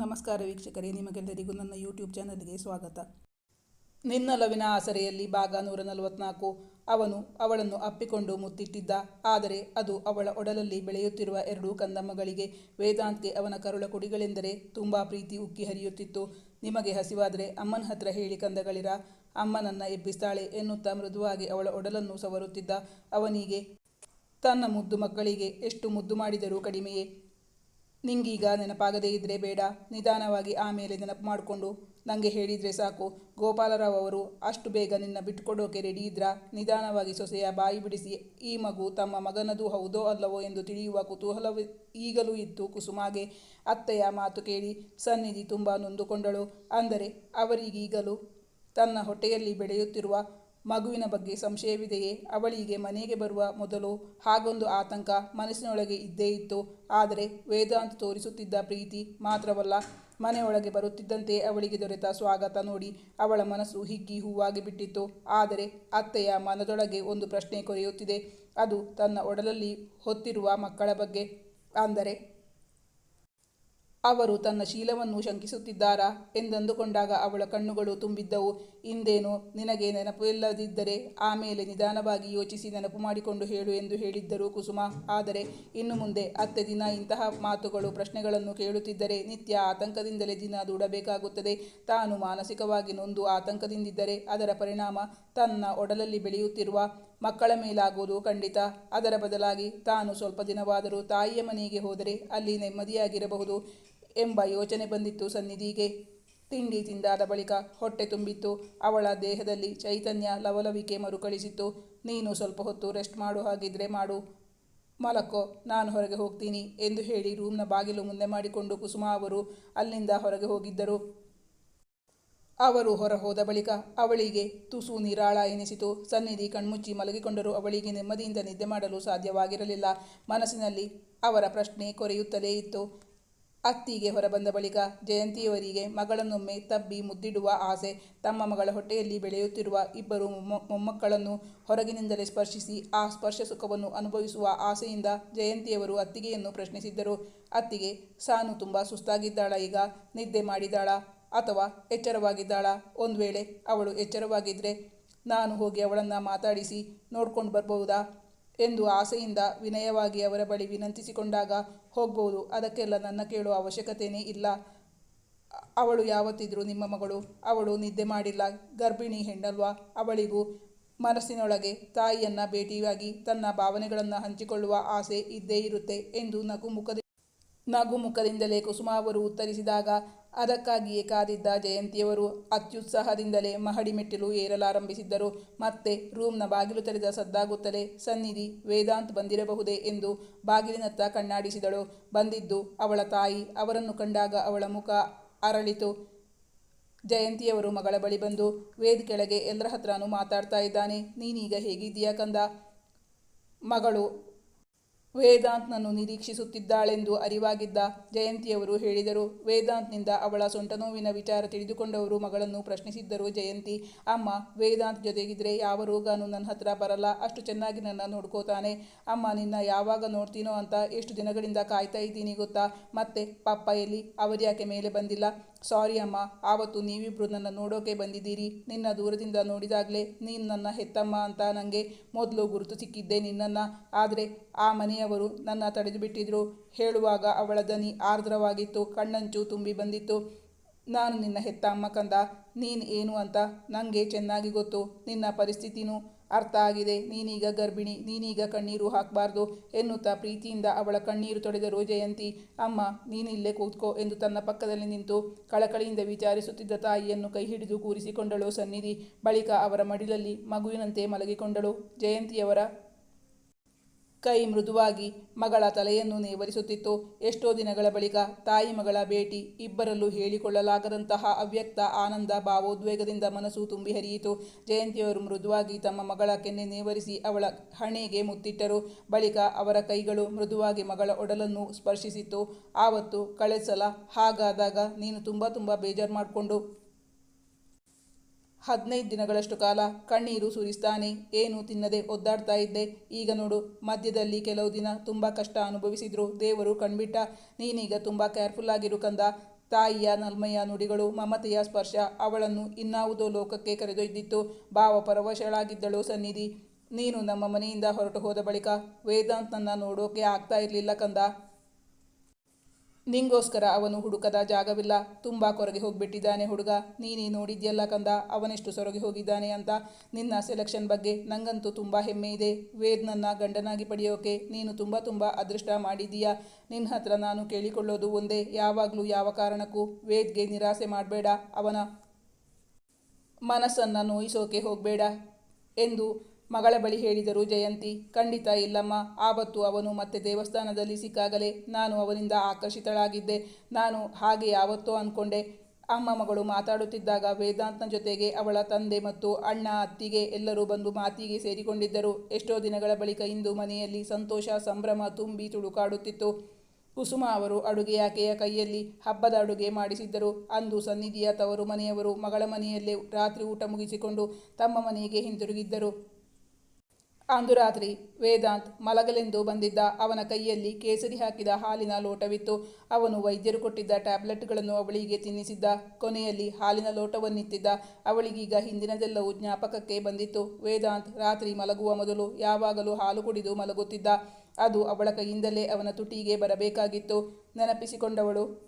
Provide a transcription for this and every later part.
ನಮಸ್ಕಾರ ವೀಕ್ಷಕರೇ, ನಿಮಗೆಲ್ಲರಿಗೂ ನನ್ನ ಯೂಟ್ಯೂಬ್ ಚಾನಲ್ಗೆ ಸ್ವಾಗತ. ನಿನ್ನೊಲವಿನ ಆಸರೆಯಲ್ಲಿ ಭಾಗ ನೂರ ನಲವತ್ನಾಲ್ಕು ಅವನು ಅವಳನ್ನು ಅಪ್ಪಿಕೊಂಡು ಮುತ್ತಿಟ್ಟಿದ್ದ, ಆದರೆ ಅದು ಅವಳ ಒಡಲಲ್ಲಿ ಬೆಳೆಯುತ್ತಿರುವ ಎರಡೂ ಕಂದಮ್ಮಗಳಿಗೆ ವೇದಾಂತ್ಗೆ ಅವನ ಕರುಳ ಕುಡಿಗಳೆಂದರೆ ತುಂಬ ಪ್ರೀತಿ ಉಕ್ಕಿ ಹರಿಯುತ್ತಿತ್ತು. ನಿಮಗೆ ಹಸಿವಾದರೆ ಅಮ್ಮನ ಹತ್ರ ಹೇಳಿ ಕಂದಗಳಿರ? ಅಮ್ಮನನ್ನ ಎಬ್ಬಿಸ್ತಾಳೆ ಎನ್ನುತ್ತಾ ಮೃದುವಾಗಿ ಅವಳ ಒಡಲನ್ನು ಸವರುತ್ತಿದ್ದ. ಅವನಿಗೆ, ತನ್ನ ಮುದ್ದು ಮಕ್ಕಳಿಗೆ ಎಷ್ಟು ಮುದ್ದು ಮಾಡಿದರೂ ಕಡಿಮೆಯೇ? ನಿಂಗೀಗ ನೆನಪಾಗದೇ ಇದ್ದರೆ ಬೇಡ. ನಿಧಾನವಾಗಿ ಆಮೇಲೆ ನೆನಪು ಮಾಡಿಕೊಂಡು. ನನಗೆ ಹೇಳಿದರೆ ಸಾಕು. ಗೋಪಾಲರಾವ್ ಅವರು ಅಷ್ಟು ಬೇಗ ನಿನ್ನ ಬಿಟ್ಟುಕೊಡೋಕೆ ರೆಡಿ ಇದ್ರಾ? ನಿಧಾನವಾಗಿ ಸೊಸೆಯ ಬಾಯಿ ಬಿಡಿಸಿ. ಈ ಮಗು ತಮ್ಮ ಮಗನದು ಹೌದೋ ಅಲ್ಲವೋ ಎಂದು ತಿಳಿಯುವ ಕುತೂಹಲ ಈಗಲೂ ಇತ್ತು ಕುಸುಮಾಗೆ ಅತ್ತೆಯ ಮಾತು ಕೇಳಿ ಸನ್ನಿಧಿ ತುಂಬ ನೊಂದುಕೊಂಡಳು. ಅಂದರೆ ಅವರಿಗೀಗಲೂ ತನ್ನ ಹೊಟ್ಟೆಯಲ್ಲಿ ಬೆಳೆಯುತ್ತಿರುವ ಮಗುವಿನ ಬಗ್ಗೆ ಸಂಶಯವಿದೆಯೇ? ಅವಳಿಗೆ ಮನೆಗೆ ಬರುವ ಮೊದಲು ಹಾಗೊಂದು ಆತಂಕ ಮನಸ್ಸಿನೊಳಗೆ ಇದ್ದೇ ಇತ್ತು. ಆದರೆ ವೇದಾಂತ್ ತೋರಿಸುತ್ತಿದ್ದ ಪ್ರೀತಿ ಮಾತ್ರವಲ್ಲ, ಮನೆಯೊಳಗೆ ಬರುತ್ತಿದ್ದಂತೆ ಅವಳಿಗೆ ದೊರೆತ ಸ್ವಾಗತ ನೋಡಿ ಅವಳ ಮನಸ್ಸು ಹಿಗ್ಗಿ ಹೂವಾಗಿ ಬಿಟ್ಟಿತ್ತು. ಆದರೆ ಅತ್ತೆಯ ಮನದೊಳಗೆ ಒಂದು ಪ್ರಶ್ನೆ ಕೊರೆಯುತ್ತಿದೆ. ಅದು ತನ್ನ ಒಡಲಲ್ಲಿ ಹೊತ್ತಿರುವ ಮಕ್ಕಳ ಬಗ್ಗೆ. ಅಂದರೆ ಅವರು ತನ್ನ ಶೀಲವನ್ನು ಶಂಕಿಸುತ್ತಿದ್ದಾರಾ? ಎಂದಂದುಕೊಂಡಾಗ ಅವಳ ಕಣ್ಣುಗಳು ತುಂಬಿದ್ದವು. ಇಂದೇನು? ನಿನಗೆ ನೆನಪಿಲ್ಲದಿದ್ದರೆ ಆಮೇಲೆ ನಿಧಾನವಾಗಿ ಯೋಚಿಸಿ ನೆನಪು ಮಾಡಿಕೊಂಡು ಹೇಳು ಎಂದು ಹೇಳಿದ್ದರು ಕುಸುಮ. ಆದರೆ ಇನ್ನು ಮುಂದೆ ಅತ್ತೆ ದಿನ ಇಂತಹ ಮಾತುಗಳು, ಪ್ರಶ್ನೆಗಳನ್ನು ಕೇಳುತ್ತಿದ್ದರೆ ನಿತ್ಯ ಆತಂಕದಿಂದಲೇ ದಿನ ದೂಡಬೇಕಾಗುತ್ತದೆ. ತಾನು ಮಾನಸಿಕವಾಗಿ ನೊಂದು ಆತಂಕದಿಂದಿದ್ದರೆ ಅದರ ಪರಿಣಾಮ ತನ್ನ ಒಡಲಲ್ಲಿ ಬೆಳೆಯುತ್ತಿರುವ ಮಕ್ಕಳ ಮೇಲಾಗುವುದು ಖಂಡಿತ. ಅದರ ಬದಲಾಗಿ ತಾನು ಸ್ವಲ್ಪ ದಿನವಾದರೂ ತಾಯಿಯ ಮನೆಗೆ ಹೋದರೆ ಅಲ್ಲಿ ನೆಮ್ಮದಿಯಾಗಿರಬಹುದು. ಎಂಬ ಯೋಚನೆ ಬಂದಿತ್ತು ಸನ್ನಿಧಿಗೆ. ತಿಂಡಿ ತಿಂದಾದ ಬಳಿಕ ಹೊಟ್ಟೆ ತುಂಬಿತ್ತು. ಅವಳ ದೇಹದಲ್ಲಿ ಚೈತನ್ಯ ಲವಲವಿಕೆ ಮರುಕಳಿಸಿತ್ತು. ನೀನು ಸ್ವಲ್ಪ ಹೊತ್ತು ರೆಸ್ಟ್ ಮಾಡು, ಹಾಗಿದ್ರೆ ಮಾಡು. ಮಲಕ್ಕೋ ನಾನು ಹೊರಗೆ ಹೋಗ್ತೀನಿ ಎಂದು ಹೇಳಿ ರೂಮ್ನ ಬಾಗಿಲು ಮುಂದೆ ಮಾಡಿಕೊಂಡು ಕುಸುಮ ಅವರು ಅಲ್ಲಿಂದ ಹೊರಗೆ ಹೋಗಿದ್ದರು. ಅವರು ಹೊರ ಹೋದ ಬಳಿಕ ಅವಳಿಗೆ ತುಸು ನಿರಾಳ ಎನಿಸಿತು. ಸನ್ನಿಧಿ ಕಣ್ಮುಚ್ಚಿ ಮಲಗಿಕೊಂಡರೂ. ಅವಳಿಗೆ ನೆಮ್ಮದಿಯಿಂದ ನಿದ್ದೆ ಮಾಡಲು ಸಾಧ್ಯವಾಗಿರಲಿಲ್ಲ. ಮನಸ್ಸಿನಲ್ಲಿ ಅವರ ಪ್ರಶ್ನೆ ಕೊರೆಯುತ್ತಲೇ ಇತ್ತು. ಅತ್ತಿಗೆ ಹೊರಬಂದ ಬಳಿಕ ಜಯಂತಿಯವರಿಗೆ ಮಗಳನ್ನೊಮ್ಮೆ ತಬ್ಬಿ ಮುದ್ದಿಡುವ ಆಸೆ ತಮ್ಮ ಮಗಳ ಹೊಟ್ಟೆಯಲ್ಲಿ ಬೆಳೆಯುತ್ತಿರುವ ಇಬ್ಬರು ಮೊಮ್ಮ, ಮೊಮ್ಮಕ್ಕಳನ್ನು ಹೊರಗಿನಿಂದಲೇ ಸ್ಪರ್ಶಿಸಿ ಆ ಸ್ಪರ್ಶ ಸುಖವನ್ನು ಅನುಭವಿಸುವ ಆಸೆಯಿಂದ ಜಯಂತಿಯವರು ಅತ್ತಿಗೆಯನ್ನು ಪ್ರಶ್ನಿಸಿದ್ದರು. ಅತ್ತಿಗೆ, ಸಾನು ತುಂಬ ಸುಸ್ತಾಗಿದ್ದಾಳ, ಈಗ ನಿದ್ದೆ ಮಾಡಿದಾಳ ಅಥವಾ ಎಚ್ಚರವಾಗಿದ್ದಾಳ? ಒಂದು ವೇಳೆ ಅವಳು ಎಚ್ಚರವಾಗಿದ್ದರೆ ನಾನು ಹೋಗಿ ಅವಳನ್ನು ಮಾತಾಡಿಸಿ ನೋಡ್ಕೊಂಡು ಬರ್ಬಹುದಾ ಎಂದು ಆಸೆಯಿಂದ ವಿನಯವಾಗಿ ಅವರ ಬಳಿ ವಿನಂತಿಸಿಕೊಂಡಾಗ, ಹೋಗ್ಬೋದು, ಅದಕ್ಕೆಲ್ಲ ನನ್ನ ಕೇಳುವ ಅವಶ್ಯಕತೆಯೇ ಇಲ್ಲ. ಅವಳು ಯಾವತ್ತಿದ್ರೂ ನಿಮ್ಮ ಮಗಳು, ಅವಳು ನಿದ್ದೆ ಮಾಡಿಲ್ಲ. ಗರ್ಭಿಣಿ ಹೆಣ್ಣಲ್ವಾ? ಅವಳಿಗೂ ಮನಸ್ಸಿನೊಳಗೆ ತಾಯಿಯನ್ನು ಭೇಟಿಯಾಗಿ ತನ್ನ ಭಾವನೆಗಳನ್ನು ಹಂಚಿಕೊಳ್ಳುವ ಆಸೆ ಇದ್ದೇ ಇರುತ್ತೆ ಎಂದು ನಗು ನಗುಮುಖದಿಂದಲೇ ನಗು ಮುಖದಿಂದಲೇ ಕುಸುಮ ಅವರು ಉತ್ತರಿಸಿದಾಗ ಅದಕ್ಕಾಗಿಯೇ ಕಾದಿದ್ದ ಜಯಂತಿಯವರು ಅತ್ಯುತ್ಸಾಹದಿಂದಲೇ ಮಹಡಿ ಮೆಟ್ಟಿಲು ಏರಲಾರಂಭಿಸಿದ್ದರು. ಮತ್ತೆ ರೂಮ್ನ ಬಾಗಿಲು ತೆರೆದ ಸದ್ದಾಗುತ್ತಲೇ ಸನ್ನಿಧಿ ವೇದಾಂತ್ ಬಂದಿರಬಹುದೇ ಎಂದು ಬಾಗಿಲಿನತ್ತ ಕಣ್ಣಾಡಿಸಿದಳು. ಬಂದಿದ್ದು ಅವಳ ತಾಯಿ. ಅವರನ್ನು ಕಂಡಾಗ ಅವಳ ಮುಖ ಅರಳಿತು. ಜಯಂತಿಯವರು ಮಗಳ ಬಳಿ ಬಂದು ವೇದ್ ಕೆಳಗೆ ಎಲ್ಲರ ಹತ್ರನೂ ಮಾತಾಡ್ತಾ ಇದ್ದಾನೆ. ನೀನೀಗ ಹೇಗಿದ್ದೀಯಾ ಕಂದ? ಮಗಳು ವೇದಾಂತ್ನನ್ನು ನಿರೀಕ್ಷಿಸುತ್ತಿದ್ದಾಳೆಂದು ಅರಿವಾಗಿದ್ದ ಜಯಂತಿಯವರು ಹೇಳಿದರು. ವೇದಾಂತ್ನಿಂದ ಅವಳ ಸೊಂಟ ನೋವಿನ ವಿಚಾರ ತಿಳಿದುಕೊಂಡವರು ಮಗಳನ್ನು ಪ್ರಶ್ನಿಸಿದ್ದರು. ಜಯಂತಿ, ಅಮ್ಮ, ವೇದಾಂತ್ ಜೊತೆಗಿದ್ರೆ ಯಾವ ರೋಗನೂ ನನ್ನ ಹತ್ರ ಬರಲ್ಲ. ಅಷ್ಟು ಚೆನ್ನಾಗಿ ನನ್ನ ನೋಡ್ಕೋತಾನೆ. ಅಮ್ಮ, ನಿನ್ನ ಯಾವಾಗ ನೋಡ್ತೀನೋ ಅಂತ ಎಷ್ಟು ದಿನಗಳಿಂದ ಕಾಯ್ತಾ ಇದ್ದೀನಿ ಗೊತ್ತಾ? ಮತ್ತೆ ಪಪ್ಪ ಎಲ್ಲಿ? ಅವರ್ಯಾಕೆ ಮೇಲೆ ಬಂದಿಲ್ಲ? ಸಾರಿ ಅಮ್ಮ, ಆವತ್ತು ನೀವಿಬ್ಬರು ನನ್ನ ನೋಡೋಕೆ ಬಂದಿದ್ದೀರಿ. ನಿನ್ನ ದೂರದಿಂದ ನೋಡಿದಾಗಲೇ ನೀನು ನನ್ನ ಹೆತ್ತಮ್ಮ ಅಂತ ನನಗೆ ಮೊದಲು ಗುರುತು ಸಿಕ್ಕಿದ್ದೆ ನಿನ್ನನ್ನು. ಆದರೆ ಆ ಮನೆಯವರು ನನ್ನ ತಡೆದು ಬಿಟ್ಟಿದ್ರು. ಹೇಳುವಾಗ ಅವಳ ದನಿ ಆರ್ದ್ರವಾಗಿತ್ತು, ಕಣ್ಣಂಚು ತುಂಬಿ ಬಂದಿತ್ತು. ನಾನು ನಿನ್ನ ಹೆತ್ತ ಅಮ್ಮ ಕಂದ, ನೀನು ಏನು ಅಂತ ನನಗೆ ಚೆನ್ನಾಗಿ ಗೊತ್ತು. ನಿನ್ನ ಪರಿಸ್ಥಿತಿನೂ ಅರ್ಥ ಆಗಿದೆ. ನೀನೀಗ ಗರ್ಭಿಣಿ, ನೀನೀಗ ಕಣ್ಣೀರು ಹಾಕಬಾರ್ದು ಎನ್ನುತ್ತಾ ಪ್ರೀತಿಯಿಂದ ಅವಳ ಕಣ್ಣೀರು ತೊಡೆದರು ಜಯಂತಿ. ಅಮ್ಮ, ನೀನಿಲ್ಲೇ ಕೂತ್ಕೋ ಎಂದು ತನ್ನ ಪಕ್ಕದಲ್ಲಿ ನಿಂತು ಕಳಕಳಿಯಿಂದ ವಿಚಾರಿಸುತ್ತಿದ್ದ ತಾಯಿಯನ್ನು ಕೈ ಹಿಡಿದು ಕೂರಿಸಿಕೊಂಡಳು ಸನ್ನಿಧಿ. ಬಳಿಕ ಅವರ ಮಡಿಲಲ್ಲಿ ಮಗುವಿನಂತೆ ಮಲಗಿಕೊಂಡಳು. ಜಯಂತಿಯವರ ಕೈ ಮೃದುವಾಗಿ ಮಗಳ ತಲೆಯನ್ನು ನೇವರಿಸುತ್ತಿತ್ತು. ಎಷ್ಟೋ ದಿನಗಳ ಬಳಿಕ ತಾಯಿ ಮಗಳ ಭೇಟಿ ಇಬ್ಬರಲ್ಲೂ ಹೇಳಿಕೊಳ್ಳಲಾಗದಂತಹ ಅವ್ಯಕ್ತ ಆನಂದ ಭಾವೋದ್ವೇಗದಿಂದ ಮನಸ್ಸು ತುಂಬಿ ಹರಿಯಿತು. ಜಯಂತಿಯವರು ಮೃದುವಾಗಿ ತಮ್ಮ ಮಗಳ ಕೆನ್ನೆ ನೇವರಿಸಿ ಅವಳ ಹಣೆಗೆ ಮುತ್ತಿಟ್ಟರು. ಬಳಿಕ ಅವರ ಕೈಗಳು ಮೃದುವಾಗಿ ಮಗಳ ಒಡಲನ್ನು ಸ್ಪರ್ಶಿಸಿತ್ತು. ಆವತ್ತು ಕಳೆಸಲ ಹಾಗಾದಾಗ ನೀನು ತುಂಬ ತುಂಬ ಬೇಜಾರು ಮಾಡಿಕೊಂಡು ಹದಿನೈದು ದಿನಗಳಷ್ಟು ಕಾಲ ಕಣ್ಣೀರು ಸುರಿಸ್ತಾನೆ ಏನು ತಿನ್ನದೆ ಒದ್ದಾಡ್ತಾ ಇದ್ದೆ. ಈಗ ನೋಡು, ಮಧ್ಯದಲ್ಲಿ ಕೆಲವು ದಿನ ತುಂಬ ಕಷ್ಟ ಅನುಭವಿಸಿದ್ರು. ದೇವರು ಕಣ್ಬಿಟ್ಟ, ನೀನೀಗ ತುಂಬ ಕೇರ್ಫುಲ್ ಆಗಿರು ಕಂದ. ತಾಯಿಯ ನಲ್ಮಯ್ಯ ನುಡಿಗಳು, ಮಮತೆಯ ಸ್ಪರ್ಶ, ಅವಳನ್ನು ಇನ್ನಾವುದೋ ಲೋಕಕ್ಕೆ ಕರೆದೊಯ್ದಿತ್ತು. ಭಾವ ಪರವಶಳಾಗಿದ್ದಳು ಸನ್ನಿಧಿ. ನೀನು ನಮ್ಮ ಮನೆಯಿಂದ ಹೊರಟು ಹೋದ ಬಳಿಕ ವೇದಾಂತನನ್ನು ನೋಡೋಕೆ ಆಗ್ತಾ ಇರಲಿಲ್ಲ ಕಂದ. ನಿಂಗೋಸ್ಕರ ಅವನು ಹುಡುಕದ ಜಾಗವಿಲ್ಲ. ತುಂಬ ಕೊರಗೆ ಹೋಗಿಬಿಟ್ಟಿದ್ದಾನೆ ಹುಡುಗ. ನೀನೇ ನೋಡಿದ್ಯಲ್ಲ ಕಂದ, ಅವನೆಷ್ಟು ಸೊರಗಿ ಹೋಗಿದ್ದಾನೆ ಅಂತ. ನಿನ್ನ ಸೆಲೆಕ್ಷನ್ ಬಗ್ಗೆ ನಂಗಂತೂ ತುಂಬ ಹೆಮ್ಮೆ ಇದೆ. ವೇದ್ ನನ್ನ ಗಂಡನಾಗಿ ಪಡೆಯೋಕೆ ನೀನು ತುಂಬ ತುಂಬ ಅದೃಷ್ಟ ಮಾಡಿದೀಯ ನಿನ್ನ ಹತ್ರ ನಾನು ಕೇಳಿಕೊಳ್ಳೋದು ಒಂದೇ, ಯಾವಾಗಲೂ ಯಾವ ಕಾರಣಕ್ಕೂ. ವೇದ್ಗೆ ನಿರಾಸೆ ಮಾಡಬೇಡ, ಅವನ ಮನಸ್ಸನ್ನು ನೋಯಿಸೋಕೆ ಹೋಗಬೇಡ ಎಂದು ಮಗಳ ಬಳಿ ಹೇಳಿದರು, ಜಯಂತಿ, ಖಂಡಿತ ಇಲ್ಲಮ್ಮ. ಆವತ್ತು ಅವನು ಮತ್ತೆ ದೇವಸ್ಥಾನದಲ್ಲಿ ಸಿಕ್ಕಾಗಲೇ ನಾನು ಅವನಿಂದ ಆಕರ್ಷಿತಳಾಗಿದ್ದೆ. ನಾನು ಹಾಗೆ ಯಾವತ್ತೋ ಅಂದ್ಕೊಂಡೆ ಅಮ್ಮ ಮಗಳು ಮಾತಾಡುತ್ತಿದ್ದಾಗ ವೇದಾಂತನ ಜೊತೆಗೆ ಅವಳ ತಂದೆ ಮತ್ತು ಅಣ್ಣ, ಅತ್ತಿಗೆ ಎಲ್ಲರೂ ಬಂದು ಮಾತಿಗೆ ಸೇರಿಕೊಂಡಿದ್ದರು. ಎಷ್ಟೋ ದಿನಗಳ ಬಳಿಕ ಇಂದು ಮನೆಯಲ್ಲಿ ಸಂತೋಷ, ಸಂಭ್ರಮ ತುಂಬಿ ತುಳುಕಾಡುತ್ತಿತ್ತು. ಕುಸುಮ ಅವರು ಅಡುಗೆ ಆಕೆಯ ಕೈಯಲ್ಲಿ ಹಬ್ಬದ ಅಡುಗೆ ಮಾಡಿಸಿದ್ದರು. ಅಂದು ಸನ್ನಿಧಿಯ ತವರು ಮನೆಯವರು ಮಗಳ ಮನೆಯಲ್ಲೇ ರಾತ್ರಿ ಊಟ ಮುಗಿಸಿಕೊಂಡು ತಮ್ಮ ಮನೆಗೆ ಹಿಂತಿರುಗಿದ್ದರು. ಅಂದು ರಾತ್ರಿ ವೇದಾಂತ್ ಮಲಗಲೆಂದು ಬಂದಿದ್ದ ಅವನ ಕೈಯಲ್ಲಿ ಕೇಸರಿ ಹಾಕಿದ ಹಾಲಿನ ಲೋಟವಿತ್ತು. ಅವನು ವೈದ್ಯರು ಕೊಟ್ಟಿದ್ದ ಟ್ಯಾಬ್ಲೆಟ್ಗಳನ್ನು ಅವಳಿಗೆ ತಿನ್ನಿಸಿದ್ದ. ಕೊನೆಯಲ್ಲಿ ಹಾಲಿನ ಲೋಟವನ್ನಿತ್ತಿದ್ದ. ಅವಳಿಗೀಗ ಹಿಂದಿನದೆಲ್ಲವೂ ಜ್ಞಾಪಕಕ್ಕೆ ಬಂದಿತ್ತು. ವೇದಾಂತ್ ರಾತ್ರಿ ಮಲಗುವ ಮೊದಲು ಯಾವಾಗಲೂ ಹಾಲು ಕುಡಿದು ಮಲಗುತ್ತಿದ್ದ. ಅದು ಅವಳ ಕೈಯಿಂದಲೇ ಅವನ ತುಟಿಗೆ ಬರಬೇಕಾಗಿತ್ತು. ನೆನಪಿಸಿಕೊಂಡವಳು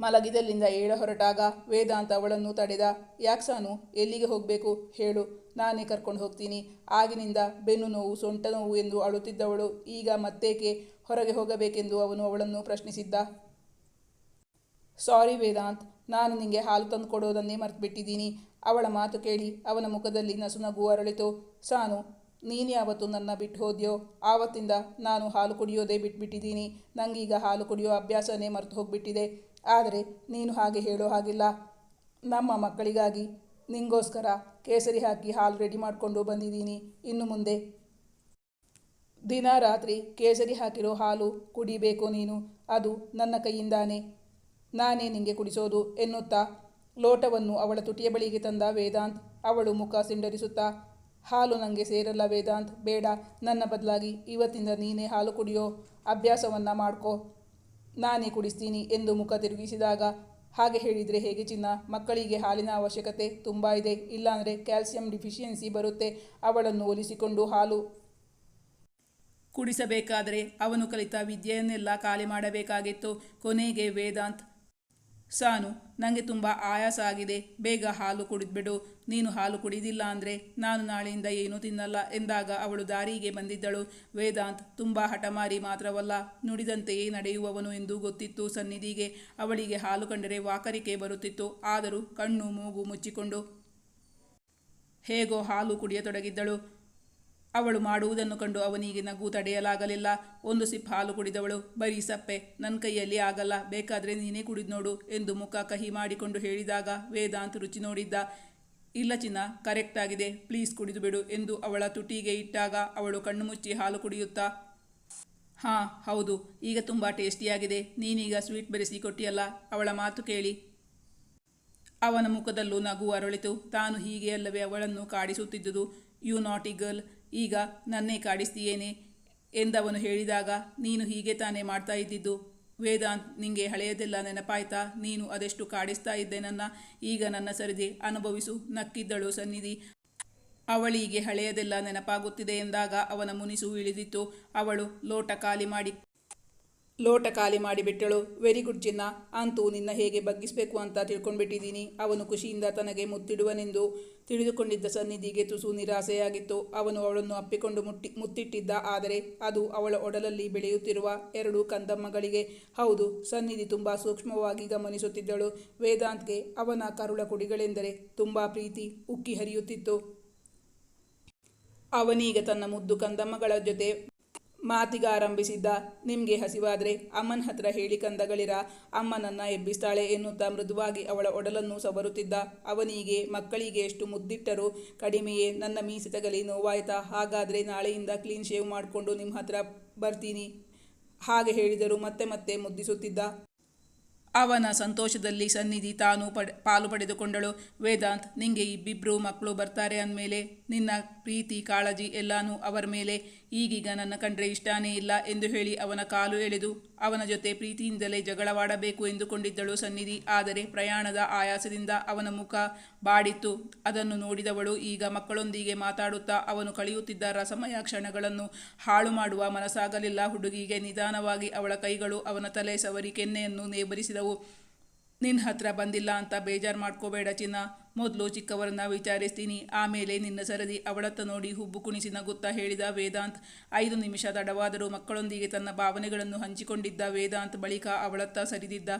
ಮಲಗಿದಲ್ಲಿಂದ ಏಳ ಹೊರಟಾಗ ವೇದಾಂತ ಅವಳನ್ನು ತಡೆದ. ಯಾಕ್ಸಾನು, ಎಲ್ಲಿಗೆ ಹೋಗಬೇಕು? ಹೇಳು. ನಾನೇ ಕರ್ಕೊಂಡು ಹೋಗ್ತೀನಿ. ಆಗಿನಿಂದ ಬೆನ್ನು ನೋವು, ಸೊಂಟ ನೋವು ಎಂದು ಅಳುತ್ತಿದ್ದವಳು. ಈಗ ಮತ್ತೇಕೆ ಹೊರಗೆ ಹೋಗಬೇಕೆಂದು ಅವನು ಅವಳನ್ನು ಪ್ರಶ್ನಿಸಿದ್ದ. ಸಾರಿ ವೇದಾಂತ್, ನಾನು ನಿಂಗೆ ಹಾಲು ತಂದು ಕೊಡೋದನ್ನೇ ಮರ್ತುಬಿಟ್ಟಿದ್ದೀನಿ. ಅವಳ ಮಾತು ಕೇಳಿ ಅವನ ಮುಖದಲ್ಲಿ ನಸುನಗು ಅರಳಿತು. ಸಾನು, ನೀನು ಯಾವತ್ತು ನನ್ನ ಬಿಟ್ಟು ಹೋದ್ಯೋ? ಆವತ್ತಿಂದ ನಾನು ಹಾಲು ಕುಡಿಯೋದೇ ಬಿಟ್ಬಿಟ್ಟಿದ್ದೀನಿ. ನಂಗೀಗ ಹಾಲು ಕುಡಿಯೋ ಅಭ್ಯಾಸನೇ ಮರೆತು ಹೋಗ್ಬಿಟ್ಟಿದೆ ಆದರೆ ನೀನು ಹಾಗೆ ಹೇಳೋ ಹಾಗಿಲ್ಲ. ನಮ್ಮ ಮಕ್ಕಳಿಗಾಗಿ ನಿಂಗೋಸ್ಕರ ಕೇಸರಿ ಹಾಕಿ ಹಾಲು ರೆಡಿ ಮಾಡಿಕೊಂಡು ಬಂದಿದ್ದೀನಿ. ಇನ್ನು ಮುಂದೆ ದಿನ ರಾತ್ರಿ ಕೇಸರಿ ಹಾಕಿರೋ ಹಾಲು ಕುಡಿಬೇಕು ನೀನು. ಅದು ನನ್ನ ಕೈಯಿಂದಾನೆ. ನಾನೇ ನಿಂಗೆ ಕುಡಿಸೋದು ಎನ್ನುತ್ತಾ ಲೋಟವನ್ನು ಅವಳ ತುಟಿಯ ಬಳಿಗೆ ತಂದ ವೇದಾಂತ್ ಅವಳು ಮುಖ ಸಿಂಡರಿಸುತ್ತಾ, ಹಾಲು ನನಗೆ ಸೇರಲ್ಲ ವೇದಾಂತ್, ಬೇಡ ನನ್ನ ಬದಲಾಗಿ ಇವತ್ತಿಂದ ನೀನೇ ಹಾಲು ಕುಡಿಯೋ ಅಭ್ಯಾಸವನ್ನು ಮಾಡ್ಕೋ. ನಾನೇ ಕುಡಿಸ್ತೀನಿ ಎಂದು ಮುಖ ತಿರುಗಿಸಿದಾಗ ಹಾಗೆ ಹೇಳಿದರೆ ಹೇಗೆ ಚಿನ್ನ? ಮಕ್ಕಳಿಗೆ ಹಾಲಿನ ಅವಶ್ಯಕತೆ ತುಂಬ ಇದೆ. ಇಲ್ಲಾಂದರೆ ಕ್ಯಾಲ್ಸಿಯಂ ಡಿಫಿಷಿಯನ್ಸಿ ಬರುತ್ತೆ. ಅವಳನ್ನು ಒಲಿಸಿಕೊಂಡು ಹಾಲು ಕುಡಿಸಬೇಕಾದರೆ ಅವನು ಕಲಿತ ವಿದ್ಯೆಯನ್ನೆಲ್ಲ ಖಾಲಿ ಮಾಡಬೇಕಾಗಿತ್ತು. ಕೊನೆಗೆ ವೇದಾಂತ್ ಸಾನು ನನಗೆ ತುಂಬ ಆಯಾಸ ಆಗಿದೆ. ಬೇಗ ಹಾಲು ಕುಡಿದ್ಬಿಡು. ನೀನು ಹಾಲು ಕುಡಿದಿಲ್ಲ ಅಂದರೆ ನಾನು ನಾಳೆಯಿಂದ ಏನೂ ತಿನ್ನಲ್ಲ ಎಂದಾಗ ಅವಳು ದಾರಿಗೆ ಬಂದಿದ್ದಳು. ವೇದಾಂತ್, ತುಂಬ ಹಠಮಾರಿ ಮಾತ್ರವಲ್ಲ, ನುಡಿದಂತೆಯೇ ನಡೆಯುವವನು ಎಂದು ಗೊತ್ತಿತ್ತು ಸನ್ನಿಧಿಗೆ. ಅವಳಿಗೆ ಹಾಲು ಕಂಡರೆ ವಾಕರಿಕೆ ಬರುತ್ತಿತ್ತು. ಆದರೂ ಕಣ್ಣು ಮೂಗು ಮುಚ್ಚಿಕೊಂಡು ಹೇಗೋ ಹಾಲು ಕುಡಿಯತೊಡಗಿದ್ದಳು. ಅವಳು ಮಾಡುವುದನ್ನು ಕಂಡು ಅವನಿಗೆ ನಗು ತಡೆಯಲಾಗಲಿಲ್ಲ. ಒಂದು ಸಿಪ್ ಹಾಲು ಕುಡಿದವಳು, ಬರೀ ಸಪ್ಪೆ ನನ್ನ ಕೈಯಲ್ಲಿ ಆಗಲ್ಲ, ಬೇಕಾದರೆ ನೀನೇ ಕುಡಿದು ನೋಡು ಎಂದು ಮುಖ ಕಹಿ ಮಾಡಿಕೊಂಡು ಹೇಳಿದಾಗ ವೇದಾಂತ್ ರುಚಿ ನೋಡಿದ್ದ. ಇಲ್ಲ ಚಿನ್ನ, ಕರೆಕ್ಟ್ ಆಗಿದೆ, ಪ್ಲೀಸ್ ಕುಡಿದು ಬಿಡು ಎಂದು ಅವಳ ತುಟಿಗೆ ಇಟ್ಟಾಗ ಅವಳು ಕಣ್ಣು ಮುಚ್ಚಿ ಹಾಲು ಕುಡಿಯುತ್ತಾ, ಹಾಂ, ಹೌದು, ಈಗ ತುಂಬ ಟೇಸ್ಟಿಯಾಗಿದೆ, ನೀನೀಗ ಸ್ವೀಟ್ ಬೆರೆಸಿ ಕೊಟ್ಟಿಯಲ್ಲ? ಅವಳ ಮಾತು ಕೇಳಿ. ಅವನ ಮುಖದಲ್ಲೂ ನಗು ಅರಳಿತು. ತಾನು ಹೀಗೆ ಅಲ್ಲವೇ ಅವಳನ್ನು ಕಾಡಿಸುತ್ತಿದ್ದುದು. ಯು ನಾಟಿ ಗರ್ಲ್ ಈಗ ನನ್ನೇ ಕಾಡಿಸ್ತೀಯೇನೆ ಎಂದವನು ಹೇಳಿದಾಗ ನೀನು ಹೀಗೆ ತಾನೇ ಮಾಡ್ತಾ ಇದ್ದಿದ್ದು. ವೇದಾಂತ್, ನಿಂಗೆ ಹಳೆಯದೆಲ್ಲ ನೆನಪಾಯ್ತಾ? ನೀನು ಅದೆಷ್ಟು ಕಾಡಿಸ್ತಾ ಇದ್ದೆ ನನ್ನ? ಈಗ ನನ್ನ ಸರಿದೆ. ಅನುಭವಿಸು. ನಕ್ಕಿದ್ದಳು ಸನ್ನಿಧಿ. ಅವಳಿಗೆ ಹಳೆಯದೆಲ್ಲ ನೆನಪಾಗುತ್ತಿದೆ ಎಂದಾಗ ಅವನ ಮುನಿಸು ಇಳಿದಿತ್ತು. ಅವಳು ಲೋಟ ಖಾಲಿ ಮಾಡಿ ಲೋಟ ಖಾಲಿ ಮಾಡಿಬಿಟ್ಟಳು. ವೆರಿ ಗುಡ್ ಚಿನ್ನ, ಅಂತೂ ನಿನ್ನ ಹೇಗೆ ಬಗ್ಗಿಸಬೇಕು ಅಂತ ತಿಳ್ಕೊಂಡ್ಬಿಟ್ಟಿದ್ದೀನಿ. ಅವನು ಖುಷಿಯಿಂದ ತನಗೆ ಮುತ್ತಿಡುವನೆಂದು ತಿಳಿದುಕೊಂಡಿದ್ದ ಸನ್ನಿಧಿಗೆ ತುಸು ನಿರಾಸೆಯಾಗಿತ್ತು. ಅವನು ಅವಳನ್ನು ಅಪ್ಪಿಕೊಂಡು ಮುಟ್ಟಿ, ಮುತ್ತಿಟ್ಟಿದ್ದ. ಆದರೆ ಅದು ಅವಳ ಒಡಲಲ್ಲಿ ಬೆಳೆಯುತ್ತಿರುವ ಎರಡು ಕಂದಮ್ಮಗಳಿಗೆ. ಹೌದು, ಸನ್ನಿಧಿ ತುಂಬ ಸೂಕ್ಷ್ಮವಾಗಿ ಗಮನಿಸುತ್ತಿದ್ದಳು. ವೇದಾಂತ್ಗೆ ಅವನ ಕರುಳ ಕುಡಿಗಳೆಂದರೆ ತುಂಬ ಪ್ರೀತಿ, ಉಕ್ಕಿ ಹರಿಯುತ್ತಿತ್ತು. ಅವನೀಗ ತನ್ನ ಮುದ್ದು ಕಂದಮ್ಮಗಳ ಜೊತೆ ಮಾತಿಗಾರಂಭಿಸಿದ್ದ ನಿಮಗೆ ಹಸಿವಾದರೆ ಅಮ್ಮನ ಹತ್ರ ಹೇಳಿ ಕಂದಗಳಿರ? ಅಮ್ಮನನ್ನ ಎಬ್ಬಿಸ್ತಾಳೆ ಎನ್ನುತ್ತಾ ಮೃದುವಾಗಿ ಅವಳ ಒಡಲನ್ನು ಸವರುತ್ತಿದ್ದ. ಅವನಿಗೆ, ಮಕ್ಕಳಿಗೆ ಎಷ್ಟು ಮುದ್ದಿಟ್ಟರೂ ಕಡಿಮೆಯೇ, ನನ್ನ ಮೀಸೆ ತಗಲಿ, ನೋವಾಯ್ತಾ? ಹಾಗಾದರೆ ನಾಳೆಯಿಂದ ಕ್ಲೀನ್ ಶೇವ್ ಮಾಡಿಕೊಂಡು ನಿಮ್ಮ ಹತ್ರ ಬರ್ತೀನಿ ಹಾಗೆ ಹೇಳಿದರು. ಮತ್ತೆ ಮತ್ತೆ ಮುದ್ದಿಸುತ್ತಿದ್ದ. ಅವನ ಸಂತೋಷದಲ್ಲಿ ಸನ್ನಿಧಿ ತಾನು ಪಡೆ, ಪಾಲು ಪಡೆದುಕೊಂಡಳು. ವೇದಾಂತ್, ನಿಂಗೆ ಇಬ್ಬಿಬ್ಬರು ಮಕ್ಕಳು ಬರ್ತಾರೆ ಅಂದಮೇಲೆ, ನಿನ್ನ ಪ್ರೀತಿ ಕಾಳಜಿ ಎಲ್ಲಾನು ಅವರ ಮೇಲೆ ಈಗೀಗ ನನ್ನ ಕಂಡ್ರೆ ಇಷ್ಟಾನೇ ಇಲ್ಲ ಎಂದು ಹೇಳಿ ಅವನ ಕಾಲು ಎಳೆದು ಅವನ ಜೊತೆ ಪ್ರೀತಿಯಿಂದಲೇ ಜಗಳವಾಡಬೇಕು ಎಂದುಕೊಂಡಿದ್ದಳು ಸನ್ನಿಧಿ. ಆದರೆ ಪ್ರಯಾಣದ ಆಯಾಸದಿಂದ ಅವನ ಮುಖ ಬಾಡಿತ್ತು. ಅದನ್ನು ನೋಡಿದವಳು ಈಗ ಮಕ್ಕಳೊಂದಿಗೆ ಮಾತಾಡುತ್ತಾ ಅವನು ಕಳೆಯುತ್ತಿದ್ದ ರಸಮಯ ಕ್ಷಣಗಳನ್ನು ಹಾಳು ಮಾಡುವ ಮನಸ್ಸಾಗಲಿಲ್ಲ. ಹುಡುಗಿಗೆ ನಿಧಾನವಾಗಿ ಅವಳ ಕೈಗಳು ಅವನ ತಲೆ ಸವರಿ ಕೆನ್ನೆಯನ್ನು ನೇಬರಿಸಿದವು ನಿನ್ನ ಹತ್ರ ಬಂದಿಲ್ಲ ಅಂತ ಬೇಜಾರು ಮಾಡ್ಕೋಬೇಡ ಚಿನ್ನ. ಮೊದಲು ಚಿಕ್ಕವರನ್ನ ವಿಚಾರಿಸ್ತೀನಿ. ಆಮೇಲೆ ನಿನ್ನ ಸರದಿ ಅವಳತ್ತ ನೋಡಿ ಹುಬ್ಬು ಕುಣಿಸಿ ನಗುತ್ತಾ ಹೇಳಿದ ವೇದಾಂತ್, ಐದು ನಿಮಿಷ ತಡವಾದರೂ ಮಕ್ಕಳೊಂದಿಗೆ ತನ್ನ ಭಾವನೆಗಳನ್ನು ಹಂಚಿಕೊಂಡಿದ್ದ ವೇದಾಂತ್ ಬಳಿಕ ಅವಳತ್ತ ಸರಿದಿದ್ದ.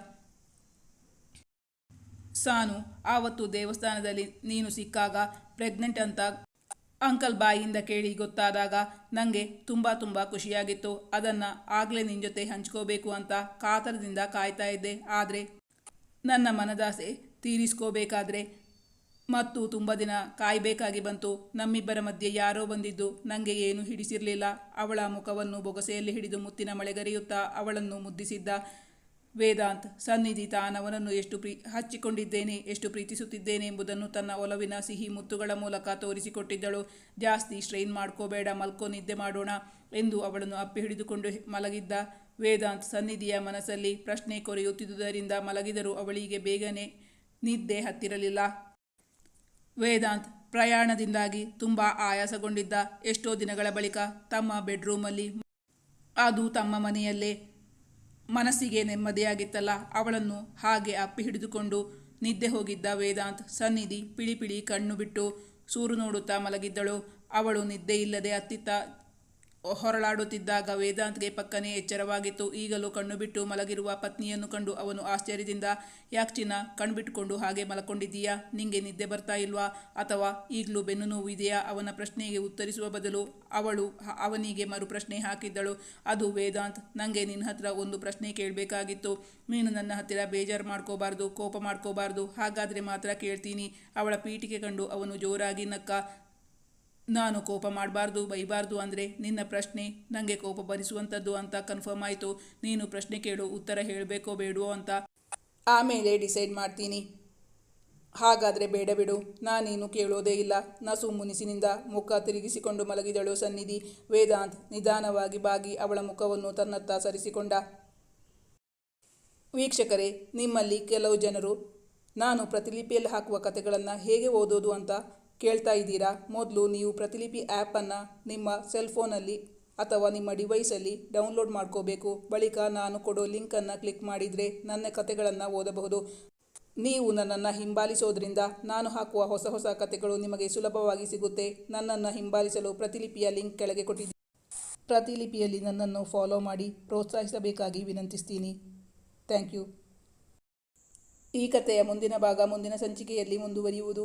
ಸಾನು, ಆವತ್ತು ದೇವಸ್ಥಾನದಲ್ಲಿ ನೀನು ಸಿಕ್ಕಾಗ ಪ್ರೆಗ್ನೆಂಟ್ ಅಂತ ಅಂಕಲ್ ಬಾಯಿಯಿಂದ ಕೇಳಿ ಗೊತ್ತಾದಾಗ ನನಗೆ ತುಂಬ ತುಂಬ ಖುಷಿಯಾಗಿತ್ತು. ಅದನ್ನು ಆಗಲೇ ನಿನ್ನ ಜೊತೆ ಹಂಚ್ಕೋಬೇಕು ಅಂತ ಕಾತರದಿಂದ ಕಾಯ್ತಾ ಇದ್ದೆ. ಆದರೆ ನನ್ನ ಮನದಾಸೆ ತೀರಿಸ್ಕೋಬೇಕಾದ್ರೆ ಮತ್ತು ತುಂಬ ದಿನ ಕಾಯಬೇಕಾಗಿ ಬಂತು. ನಮ್ಮಿಬ್ಬರ ಮಧ್ಯೆ ಯಾರೋ ಬಂದಿದ್ದು ನನಗೆ ಏನು ಹಿಡಿಸಿರಲಿಲ್ಲ. ಅವಳ ಮುಖವನ್ನು ಬೊಗಸೆಯಲ್ಲಿ ಹಿಡಿದು ಮುತ್ತಿನ ಮಳೆಗರೆಯುತ್ತಾ ಅವಳನ್ನು ಮುದ್ದಿಸಿದ್ದ ವೇದಾಂತ್, ಸನ್ನಿಧಿ ತಾನವನನ್ನು ಎಷ್ಟು ಪ್ರೀ, ಹಚ್ಚಿಕೊಂಡಿದ್ದೇನೆ, ಎಷ್ಟು ಪ್ರೀತಿಸುತ್ತಿದ್ದೇನೆ ಎಂಬುದನ್ನು ತನ್ನ ಒಲವಿನ ಸಿಹಿ ಮುತ್ತುಗಳ ಮೂಲಕ ತೋರಿಸಿಕೊಟ್ಟಿದ್ದಳು. ಜಾಸ್ತಿ ಸ್ಟ್ರೈನ್ ಮಾಡ್ಕೋಬೇಡ, ಮಲ್ಕೋ ನಿದ್ದೆ ಮಾಡೋಣ ಎಂದು ಅವಳನ್ನು ಅಪ್ಪಿ ಹಿಡಿದುಕೊಂಡು ಮಲಗಿದ್ದ ವೇದಾಂತ್ ಸನ್ನಿಧಿಯ ಮನಸ್ಸಲ್ಲಿ ಪ್ರಶ್ನೆ ಕೊರೆಯುತ್ತಿದ್ದುದರಿಂದ ಮಲಗಿದರೂ ಅವಳಿಗೆ ಬೇಗನೆ ನಿದ್ದೆ ಹತ್ತಿರಲಿಲ್ಲ. ವೇದಾಂತ್ ಪ್ರಯಾಣದಿಂದಾಗಿ ತುಂಬ ಆಯಾಸಗೊಂಡಿದ್ದ ಎಷ್ಟೋ ದಿನಗಳ ಬಳಿಕ ತಮ್ಮ ಬೆಡ್ರೂಮಲ್ಲಿ ಅದು ತಮ್ಮ ಮನೆಯಲ್ಲೇ ಮನಸ್ಸಿಗೆ ನೆಮ್ಮದಿಯಾಗಿತ್ತಲ್ಲ, ಅವಳನ್ನು ಹಾಗೆ ಅಪ್ಪಿ ಹಿಡಿದುಕೊಂಡು ನಿದ್ದೆ ಹೋಗಿದ್ದ ವೇದಾಂತ್ ಸನ್ನಿಧಿ ಪಿಳಿಪಿಳಿ ಪಿಳಿ ಕಣ್ಣು ಬಿಟ್ಟು ಸೂರು ನೋಡುತ್ತಾ ಮಲಗಿದ್ದಳು. ಅವಳು ನಿದ್ದೆ ಇಲ್ಲದೆ ಅತ್ತಿತ್ತ ಹೊರಳಾಡುತ್ತಿದ್ದಾಗ ವೇದಾಂತ್ಗೆ ಪಕ್ಕನೆ ಎಚ್ಚರವಾಗಿತ್ತು. ಈಗಲೂ ಕಣ್ಣು ಬಿಟ್ಟು ಮಲಗಿರುವ ಪತ್ನಿಯನ್ನು ಕಂಡು ಅವನು ಆಶ್ಚರ್ಯದಿಂದ, ಯಾಕೆ ಚಿನ್ನ ಕಣ್ಬಿಟ್ಟುಕೊಂಡು ಹಾಗೆ ಮಲಕೊಂಡಿದ್ದೀಯಾ? ನಿಂಗೆ ನಿದ್ದೆ ಬರ್ತಾ ಇಲ್ವಾ? ಅಥವಾ ಈಗಲೂ ಬೆನ್ನು ನೋವು ಇದೆಯಾ? ಅವನ ಪ್ರಶ್ನೆಗೆ ಉತ್ತರಿಸುವ ಬದಲು ಅವಳು ಅವನಿಗೆ ಮರು ಪ್ರಶ್ನೆ ಹಾಕಿದ್ದಳು. ಅದು ವೇದಾಂತ್ ನನಗೆ ನಿನ್ನ ಹತ್ರ ಒಂದು ಪ್ರಶ್ನೆ ಕೇಳಬೇಕಾಗಿತ್ತು. ನೀನು ನನ್ನ ಹತ್ತಿರ ಬೇಜಾರು ಮಾಡ್ಕೋಬಾರ್ದು, ಕೋಪ ಮಾಡ್ಕೋಬಾರ್ದು. ಹಾಗಾದರೆ ಮಾತ್ರ ಕೇಳ್ತೀನಿ. ಅವಳ ಪೀಠಿಗೆ ಕಂಡು ಅವನು ಜೋರಾಗಿ ನಕ್ಕ ನಾನು ಕೋಪ ಮಾಡಬಾರ್ದು, ಬೈಬಾರ್ದು ಅಂದರೆ ನಿನ್ನ ಪ್ರಶ್ನೆ ನನಗೆ ಕೋಪ ಭರಿಸುವಂಥದ್ದು ಅಂತ ಕನ್ಫರ್ಮ್ ಆಯಿತು. ನೀನು ಪ್ರಶ್ನೆ ಕೇಳು, ಉತ್ತರ ಹೇಳಬೇಕೋ ಬೇಡವೋ ಅಂತ ಆಮೇಲೆ ಡಿಸೈಡ್ ಮಾಡ್ತೀನಿ. ಹಾಗಾದರೆ ಬೇಡ ಬಿಡು, ನಾನೇನು ಕೇಳೋದೇ ಇಲ್ಲ. ನಸು ಮುನಿಸಿನಿಂದ ಮುಖ ತಿರುಗಿಸಿಕೊಂಡು ಮಲಗಿದಳು ಸನ್ನಿಧಿ. ವೇದಾಂತ್ ನಿಧಾನವಾಗಿ ಬಾಗಿ ಅವಳ ಮುಖವನ್ನು ತನ್ನತ್ತ ಸರಿಸಿಕೊಂಡ. ವೀಕ್ಷಕರೇ, ನಿಮ್ಮಲ್ಲಿ ಕೆಲವು ಜನರು ನಾನು ಪ್ರತಿಲಿಪಿಯಲ್ಲಿ ಹಾಕುವ ಕಥೆಗಳನ್ನು ಹೇಗೆ ಓದೋದು ಅಂತ ಕೇಳ್ತಾ ಇದ್ದೀರಾ? ಮೊದಲು ನೀವು ಪ್ರತಿಲಿಪಿ ಆ್ಯಪನ್ನು ನಿಮ್ಮ ಸೆಲ್ಫೋನಲ್ಲಿ ಅಥವಾ ನಿಮ್ಮ ಡಿವೈಸಲ್ಲಿ ಡೌನ್ಲೋಡ್ ಮಾಡ್ಕೋಬೇಕು. ಬಳಿಕ ನಾನು ಕೊಡೋ ಲಿಂಕನ್ನು ಕ್ಲಿಕ್ ಮಾಡಿದರೆ ನನ್ನ ಕತೆಗಳನ್ನು ಓದಬಹುದು. ನೀವು ನನ್ನನ್ನು ಹಿಂಬಾಲಿಸೋದ್ರಿಂದ ನಾನು ಹಾಕುವ ಹೊಸ ಹೊಸ ಕತೆಗಳು ನಿಮಗೆ ಸುಲಭವಾಗಿ ಸಿಗುತ್ತೆ. ನನ್ನನ್ನು ಹಿಂಬಾಲಿಸಲು ಪ್ರತಿಲಿಪಿಯ ಲಿಂಕ್ ಕೆಳಗೆ ಕೊಟ್ಟಿದ್ದೀನಿ ಪ್ರತಿಲಿಪಿಯಲ್ಲಿ ನನ್ನನ್ನು ಫಾಲೋ ಮಾಡಿ ಪ್ರೋತ್ಸಾಹಿಸಬೇಕಾಗಿ ವಿನಂತಿಸ್ತೀನಿ. ಥ್ಯಾಂಕ್ ಯು ಈ ಕಥೆಯ ಮುಂದಿನ ಭಾಗ ಮುಂದಿನ ಸಂಚಿಕೆಯಲ್ಲಿ ಮುಂದುವರಿಯುವುದು.